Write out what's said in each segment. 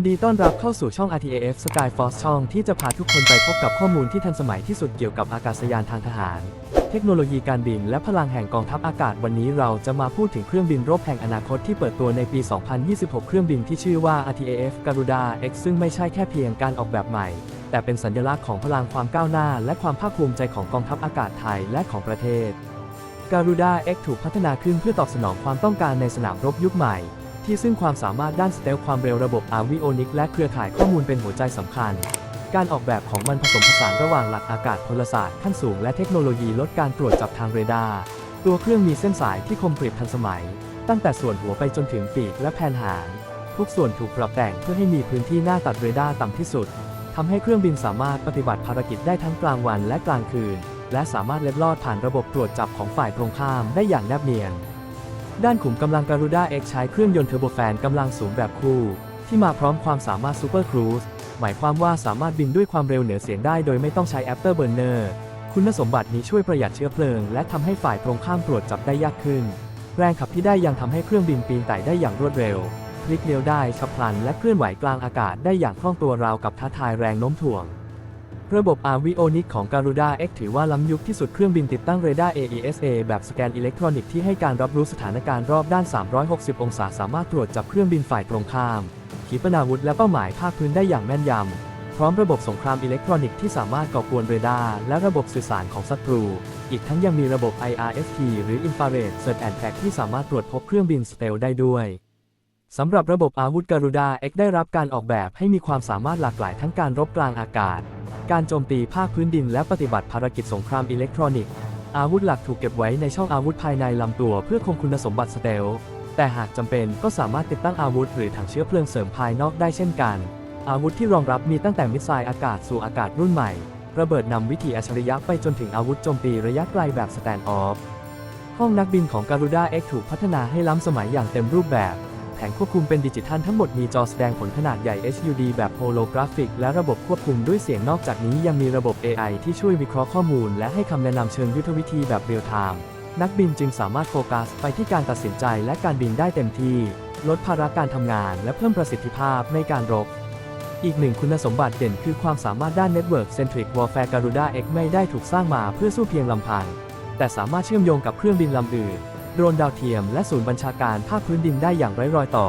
นดีต้อนรับเข้าสู่ช่อง RTAF Sky Force ช่องที่จะพาทุกคนไปพบกับข้อมูลที่ทันสมัยที่สุดเกี่ยวกับอากาศยานทางทหาร เทคโนโลยีการบินและพลังแห่งกองทัพอากาศวันนี้เราจะมาพูดถึงเครื่องบินรบแห่งอนาคตที่เปิดตัวในปี 2026 เครื่องบินที่ชื่อว่า RTAF Garuda X ซึ่งไม่ใช่แค่เพียงการออกแบบใหม่ แต่เป็นสัญลักษณ์ของพลังความก้าวหน้า และความภาคภูมิใจของกองทัพอากาศไทยและของประเทศ Garuda X ถูกพัฒนาขึ้นเพื่อตอบสนองความต้องการในสนามรบยุคใหม่ ที่ซึ่งความสามารถด้านสเตลความเร็วระบบอาวิโอนิกและเครือข่ายข้อมูลเป็นหัวใจสำคัญ การออกแบบของมันผสมผสานระหว่างหลักอากาศพลศาสตร์ขั้นสูงและเทคโนโลยีลดการตรวจจับทางเรดาร์ตัวเครื่องมีเส้นสายที่คมกริบทันสมัย ตั้งแต่ส่วนหัวไปจนถึงปีกและแผ่นหาง ทุกส่วนถูกปรับแต่งเพื่อให้มีพื้นที่หน้าตัดเรดาร์ต่ำที่สุดทำให้เครื่องบินสามารถปฏิบัติภารกิจได้ทั้งกลางวันและกลางคืน และสามารถเล็ดลอดผ่านระบบตรวจจับของฝ่ายตรงข้ามได้อย่างแนบเนียน ด้านขุมกำลังการูด้า X ใช้เครื่องยนต์เทอร์โบแฟนกำลังสูงแบบคู่ ที่มาพร้อมความสามารถซูเปอร์ครูซหมายความว่าสามารถบินด้วยความเร็วเหนือเสียงได้โดยไม่ต้องใช้ after burner คุณสมบัตินี้ช่วยประหยัดเชื้อเพลิง และทำให้ฝ่ายตรงข้ามตรวจจับได้ยากขึ้น แรงขับที่ได้ยังทำให้เครื่องบินปีนไต่ได้อย่างรวดเร็วพลิกเลี้ยวได้ฉับพลัน และเคลื่อนไหวกลางอากาศได้อย่างคล่องตัวราวกับท้าทายแรงโน้มถ่วง ระบบ Avionic ของ Garuda X ถือว่าล้ำยุคที่สุดเครื่องบินติดตั้งเรดาร์ AESA แบบสแกนอิเล็กทรอนิกส์ที่ให้การรับรู้สถานการณ์รอบด้าน 360 องศาสามารถตรวจจับเครื่องบินฝ่ายตรงข้าม ขีปนาวุธและเป้าหมายภาคพื้นได้อย่างแม่นยำ พร้อมระบบสงครามอิเล็กทรอนิกส์ที่สามารถก่อกวนเรดาร์และระบบสื่อสารของศัตรู อีกทั้งยังมีระบบ IRST หรือ Infrared Search and Track ที่สามารถตรวจพบเครื่องบินสเตลได้ด้วยสำหรับระบบอาวุธการูดา X ได้รับการออกแบบให้มีความสามารถหลากหลายทั้งการรบกลางอากาศ การโจมตีภาคพื้นดินและปฏิบัติภารกิจสงครามอิเล็กทรอนิกส์ อาวุธหลักถูกเก็บไว้ในช่องอาวุธภายในลำตัวเพื่อคงคุณสมบัติสเตล แต่หากจำเป็นก็สามารถติดตั้งอาวุธหรือถังเชื้อเพลิงเสริมภายนอกได้เช่นกัน อาวุธที่รองรับมีตั้งแต่มิสไซล์อากาศสู่อากาศรุ่นใหม่ ระเบิดนำวิถีอัจฉริยะไปจนถึงอาวุธโจมตีระยะไกลแบบสแตนด์ออฟห้องนักบินของ Garuda X ถูกพัฒนาให้ล้ำสมัยอย่างเต็มรูปแบบ ผงควบคุมเป็นดิจิทัลทั้งหมดมีจอแสดงผลขนาดใหญ่ HUD แบบโฮโลกราฟิก และระบบควบคุมด้วยเสียงนอกจากนี้ยังมีระบบ AI ที่ช่วยวิเคราะห์ข้อมูล และให้คำแนะนำเชิงยุทธวิธีแบบเรียลไทม์นักบินจึงสามารถโฟกัสไปที่การตัดสินใจและการบินได้เต็มที่ ลดภาระการทำงาน และเพิ่มประสิทธิภาพในการรบ อีกหนึ่งคุณสมบัติเด่นคือความสามารถด้าน Network Centric Warfare Garuda X ไม่ได้ถูกสร้างมาเพื่อสู้เพียงลำพัง แต่สามารถเชื่อมโยงกับเครื่องบินลำอื่น โดรนดาวเทียมและศูนย์บัญชาการภาคพื้นดินได้อย่างไร้รอยต่อ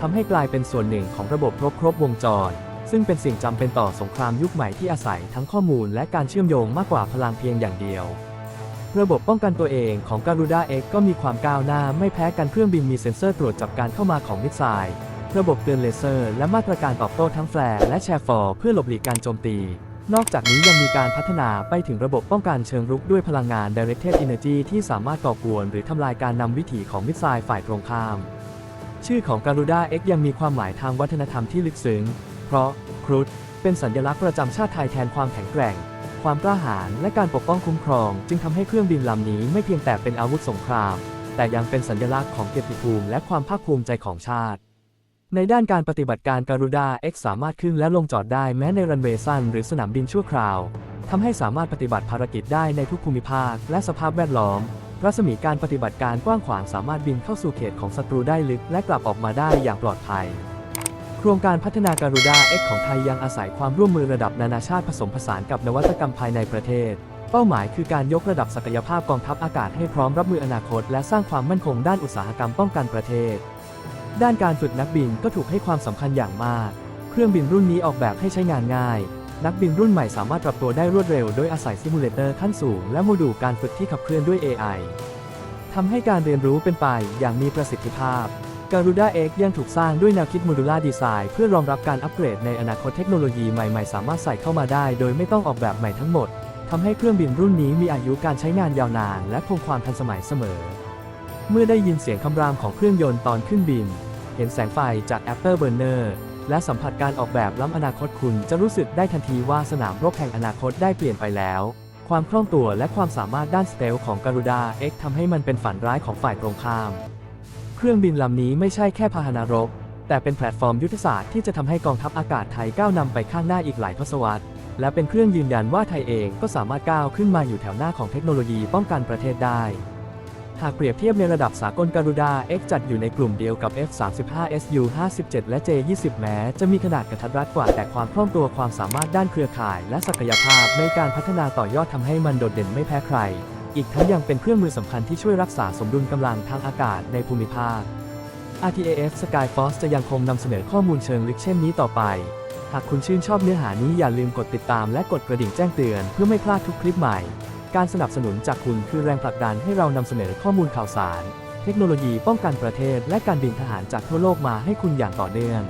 ทำให้กลายเป็นส่วนหนึ่งของระบบครบครบวงจร ซึ่งเป็นสิ่งจำเป็นต่อสงครามยุคใหม่ที่อาศัยทั้งข้อมูลและการเชื่อมโยงมากกว่าพลังเพียงอย่างเดียว ระบบป้องกันตัวเองของ Garuda X ก็มีความก้าวหน้าไม่แพ้กันเครื่องบินมีเซ็นเซอร์ตรวจจับการเข้ามาของมิสไซล์ระบบเตือนเลเซอร์ และมาตรการตอบโต้ทั้งแฟร์และแชร์ฟอร์เพื่อหลบหลีกการโจมตี นอกจากนี้ยังมีการพัฒนาไปถึงระบบป้องกันเชิงรุกด้วยพลังงาน Directed Energy ที่สามารถก่อกวนหรือทำลายการนำวิถีของมิสไซล์ฝ่ายตรงข้าม ชื่อของ Garuda X ยังมีความหมายทางวัฒนธรรมที่ลึกซึ้ง เพราะครุฑเป็นสัญลักษณ์ประจำชาติไทยแทนความแข็งแกร่ง ความกล้าหาญและการปกป้องคุ้มครอง จึงทำให้เครื่องบินลำนี้ไม่เพียงแต่เป็นอาวุธสงคราม แต่ยังเป็นสัญลักษณ์ของเกียรติภูมิและความภาคภูมิใจของชาติ ในด้านการปฏิบัติการการูดา X สามารถขึ้นและลงจอดได้แม้ในรันเวย์สั้นหรือสนามบินชั่วคราวทำให้สามารถปฏิบัติภารกิจได้ในทุกภูมิภาค และสภาพแวดล้อม รัศมีการปฏิบัติการกว้างขวางสามารถบินเข้าสู่เขตของศัตรูได้ลึก และกลับออกมาได้อย่างปลอดภัย โครงการพัฒนาการูดา X ของไทยยังอาศัยความร่วมมือระดับนานาชาติผสมผสานกับนวัตกรรมภายในประเทศ เป้าหมายคือการยกระดับศักยภาพกองทัพอากาศให้พร้อมรับมืออนาคต และสร้างความมั่นคงด้านอุตสาหกรรมป้องกันประเทศ ด้านการฝึกนักบินก็ถูกให้ความสำคัญอย่างมาก เครื่องบินรุ่นนี้ออกแบบให้ใช้งานง่าย นักบินรุ่นใหม่สามารถปรับตัวได้รวดเร็วโดยอาศัยซิมูเลเตอร์ขั้นสูงและโมดูลการฝึกที่ขับเคลื่อนด้วย AI ทำให้การเรียนรู้เป็นไปอย่างมีประสิทธิภาพ Garuda X ยังถูกสร้างด้วยแนวคิดโมดูล่าดีไซน์เพื่อรองรับการอัปเกรดในอนาคตเทคโนโลยีใหม่ๆ สามารถใส่เข้ามาได้ โดยไม่ต้องออกแบบใหม่ทั้งหมดทำให้เครื่องบินรุ่นนี้มีอายุการใช้งานยาวนาน และคงความทันสมัยเสมอ เมื่อได้ยินเสียงคำรามของเครื่องยนต์ตอนขึ้นบิน เห็นแสงไฟจาก Afterburner และสัมผัสการออกแบบล้ำอนาคตคุณจะรู้สึกได้ทันทีว่าสนามรบแห่งอนาคตได้เปลี่ยนไปแล้ว ความคล่องตัวและความสามารถด้านสเตลของ Garuda X ทำให้มันเป็นฝันร้ายของฝ่ายตรงข้าม เครื่องบินลำนี้ไม่ใช่แค่พาหนะรบ แต่เป็นแพลตฟอร์มยุทธศาสตร์ที่จะทำให้กองทัพอากาศไทยก้าวนำไปข้างหน้าอีกหลายทศวรรษ และเป็นเครื่องยืนยันว่าไทยเองก็สามารถก้าวขึ้นมาอยู่แถวหน้าของเทคโนโลยีป้องกันประเทศได้ หากเปรียบเทียบในระดับสากลการูดา X จัดอยู่ในกลุ่มเดียวกับ F35 SU 57และ J20 แม้จะมีขนาดกระทัดรัดกว่าแต่ความคล่องตัวความสามารถด้านเครือข่าย และศักยภาพในการพัฒนาต่อยอดทำให้มันโดดเด่นไม่แพ้ใคร อีกทั้งยังเป็นเครื่องมือสำคัญที่ช่วยรักษาสมดุลกำลังทางอากาศในภูมิภาค RTAF Skyforce จะยังคงนำเสนอข้อมูลเชิงลึกเช่นนี้ต่อไป หากคุณชื่นชอบเนื้อหานี้อย่าลืมกดติดตามและกดกระดิ่งแจ้งเตือนเพื่อไม่พลาดทุกคลิปใหม่ การสนับสนุนจากคุณคือแรงผลักดันให้เรานำเสนอข้อมูลข่าวสาร เทคโนโลยีป้องกันประเทศ และการบินทหารจากทั่วโลกมาให้คุณอย่างต่อเนื่อง